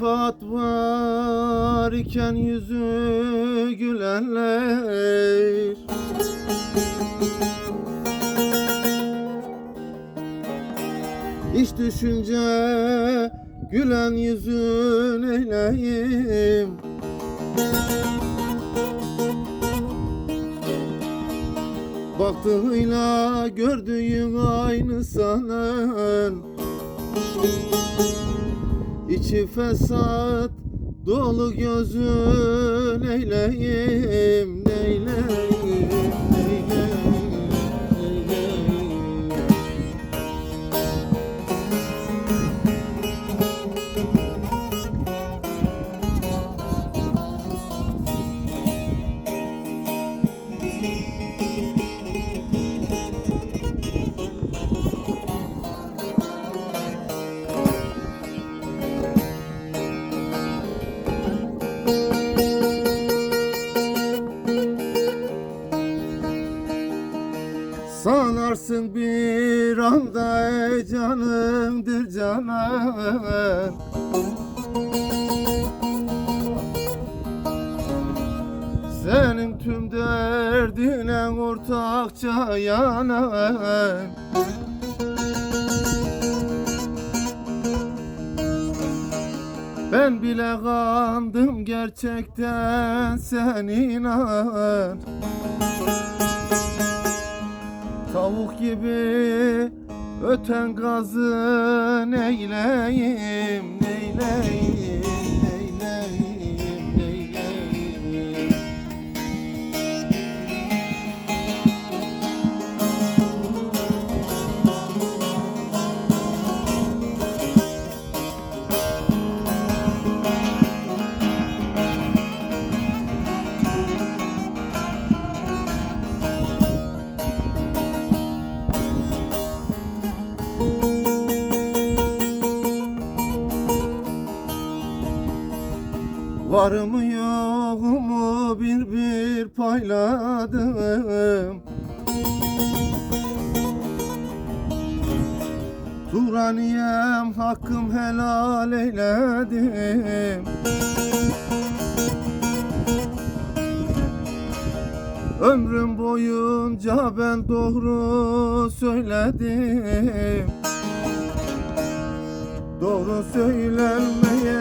Menfaat var iken yüzü gülenler İş düşünce gülen yüzün eyleyim Baktığıyla gördüğün aynı sanen İçi fesat dolu gözün neyleyim neyleyim Sanarsın bir anda ey canımdır canan Senin tüm derdine ortakça yanan Ben bile kandım gerçekten sen inan Tavuk gibi öten gazı neyleyim, neyleyim, neyleyim, Varımı yoğumu bir bir payladım? Turaniyem hakkım helal eyledim. Ömrüm boyunca ben doğru söyledim. Doğru söylerler